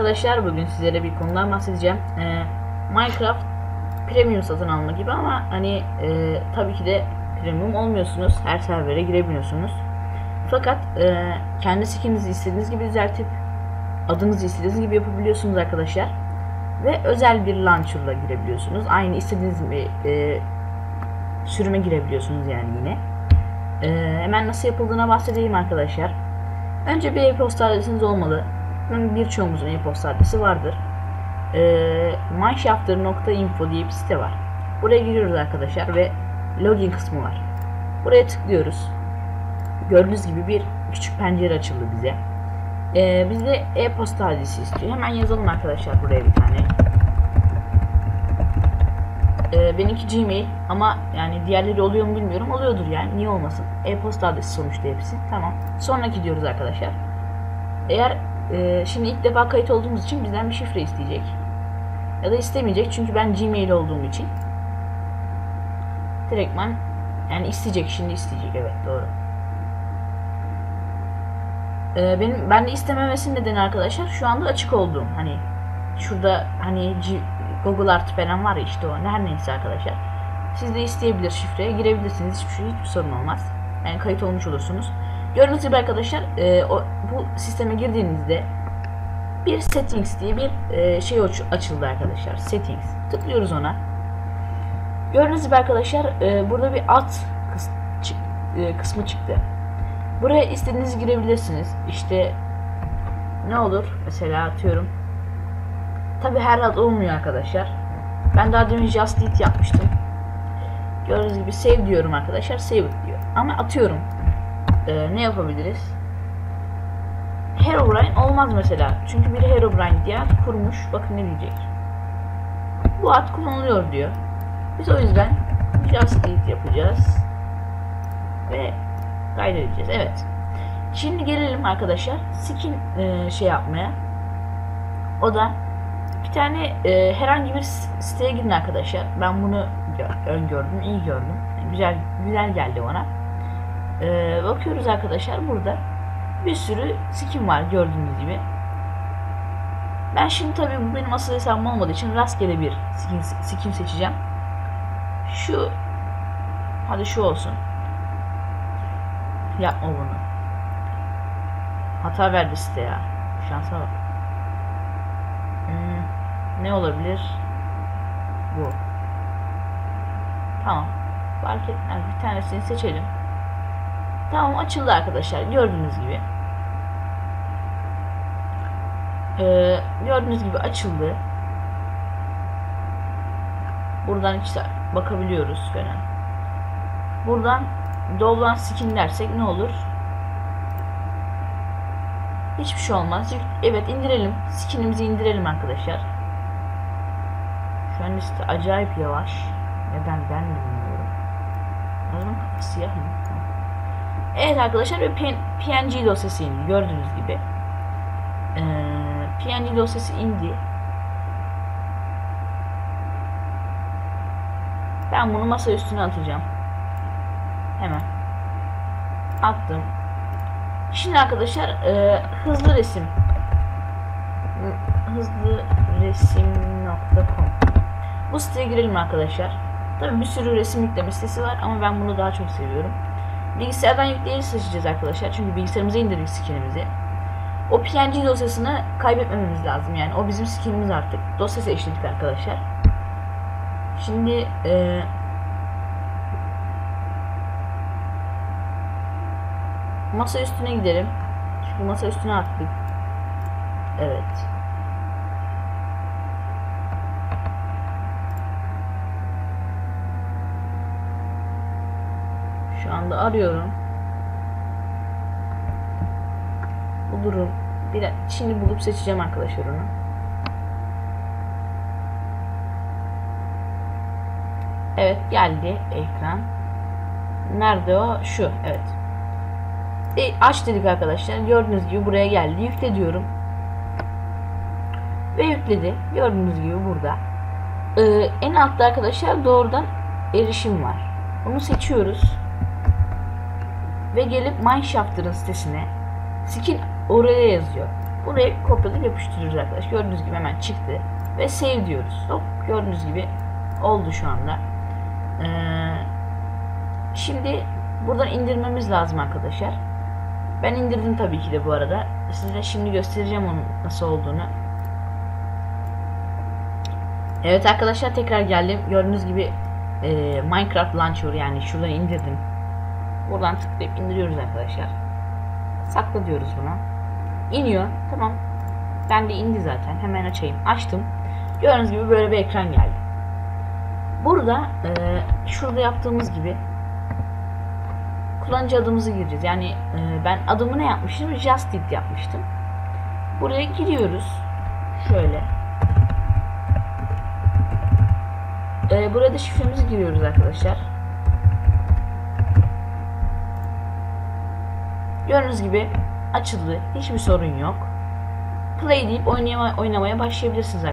arkadaşlar bugün sizlere bir konudan bahsedeceğim. Ee, Minecraft Premium satın alma gibi ama hani e, tabii ki de Premium olmuyorsunuz. Her servere girebiliyorsunuz. Fakat e, kendi skininizi istediğiniz gibi düzeltip adınızı istediğiniz gibi yapabiliyorsunuz arkadaşlar. Ve özel bir launcher'la girebiliyorsunuz. Aynı istediğiniz bir e, sürüme girebiliyorsunuz yani yine. E, hemen nasıl yapıldığına bahsedeyim arkadaşlar. Önce bir e-posta adresiniz olmalı. Birçoğumuzun e-posta adresi vardır. E, Mineshafter.info diye bir site var. Buraya giriyoruz arkadaşlar ve login kısmı var. Buraya tıklıyoruz. Gördüğünüz gibi bir küçük pencere açıldı bize. Ee, bizde e-posta adresi istiyor. Hemen yazalım arkadaşlar buraya bir tane. Ee, benimki Gmail ama yani diğerleri oluyor mu bilmiyorum. Oluyordur yani. Niye olmasın? E-posta adresi sonuçta hepsi. Tamam. Sonraki diyoruz arkadaşlar. Eğer e, şimdi ilk defa kayıt olduğumuz için bizden bir şifre isteyecek. Ya da istemeyecek çünkü ben Gmail olduğum için. Direktman yani isteyecek şimdi isteyecek evet doğru. Ee, benim ben de istememesinin nedeni arkadaşlar şu anda açık olduğum hani şurada hani Google Art falan var ya işte o her neyse arkadaşlar. Siz de isteyebilir şifreye girebilirsiniz hiçbir şey hiçbir sorun olmaz. Yani kayıt olmuş olursunuz. Gördüğünüz gibi arkadaşlar e, o, bu sisteme girdiğinizde bir settings diye bir e, şey açıldı arkadaşlar. Settings. Tıklıyoruz ona. Gördüğünüz gibi arkadaşlar e, burada bir alt kıs çık e, kısmı çıktı. Buraya istediğinizi girebilirsiniz. İşte ne olur mesela atıyorum. Tabi her ad olmuyor arkadaşlar. Ben daha demin just eat yapmıştım. Gördüğünüz gibi save diyorum arkadaşlar. Save diyor. Ama atıyorum. Ee, ne yapabiliriz? Herobrine olmaz mesela. Çünkü biri Herobrine diye ad kurmuş. Bakın ne diyecek. Bu ad kullanılıyor diyor. Biz o yüzden just eat yapacağız. Ve kaydedeceğiz. Evet. Şimdi gelelim arkadaşlar skin e, şey yapmaya. O da bir tane e, herhangi bir siteye girin arkadaşlar. Ben bunu öngördüm, iyi gördüm. Yani güzel güzel geldi bana. E, bakıyoruz arkadaşlar burada bir sürü skin var gördüğünüz gibi. Ben şimdi tabii bu benim asıl hesabım olmadığı için rastgele bir skin, skin seçeceğim. Şu hadi şu olsun. Yapma bunu. Hata verdi site ya. Şansa bak. Hmm, ne olabilir? Bu. Tamam. Fark etmez. Bir tanesini seçelim. Tamam açıldı arkadaşlar. Gördüğünüz gibi. Ee, gördüğünüz gibi açıldı. Buradan işte bakabiliyoruz falan. Buradan Doğulan skin dersek ne olur? Hiçbir şey olmaz. Evet indirelim. Skinimizi indirelim arkadaşlar. Şu an işte acayip yavaş. Neden ben bilmiyorum. Adamın kafası siyah mı? Evet arkadaşlar bir PNG dosyası indi. Gördüğünüz gibi. Ee, PNG dosyası indi. Ben bunu masa üstüne atacağım. Hemen. Attım. Şimdi arkadaşlar e, hızlı resim hızlı resim.com Bu siteye girelim arkadaşlar. Tabi bir sürü resim yükleme sitesi var ama ben bunu daha çok seviyorum. Bilgisayardan yükleyici seçeceğiz arkadaşlar. Çünkü bilgisayarımıza indirdik skinimizi. O PNG dosyasını kaybetmememiz lazım yani. O bizim skinimiz artık. Dosya seçtik arkadaşlar. Şimdi eee Masa üstüne gidelim. Çünkü masa üstüne attık. Evet. Şu anda arıyorum. Bulurum. Bir şimdi bulup seçeceğim arkadaşlar onu. Evet geldi ekran. Nerede o? Şu. Evet. E, aç dedik arkadaşlar. Gördüğünüz gibi buraya geldi. Yükle diyorum. Ve yükledi. Gördüğünüz gibi burada. Ee, en altta arkadaşlar doğrudan erişim var. Bunu seçiyoruz. Ve gelip Mineshafter'ın sitesine skin oraya yazıyor. Buraya kopyalayıp yapıştırıyoruz arkadaşlar. Gördüğünüz gibi hemen çıktı. Ve save diyoruz. Hop gördüğünüz gibi oldu şu anda. Ee, şimdi buradan indirmemiz lazım arkadaşlar. Ben indirdim tabii ki de bu arada. Size şimdi göstereceğim onun nasıl olduğunu. Evet arkadaşlar tekrar geldim. Gördüğünüz gibi e, Minecraft Launcher yani şuradan indirdim. Buradan tıklayıp indiriyoruz arkadaşlar. Sakla diyoruz buna. İniyor. Tamam. Ben de indi zaten. Hemen açayım. Açtım. Gördüğünüz gibi böyle bir ekran geldi. Burada e, şurada yaptığımız gibi kullanıcı adımızı gireceğiz. Yani e, ben adımı ne yapmıştım? Justit yapmıştım. Buraya giriyoruz. Şöyle. E, burada şifremizi giriyoruz arkadaşlar. Gördüğünüz gibi açıldı. Hiçbir sorun yok. Play deyip oynamaya, oynamaya başlayabilirsiniz arkadaşlar.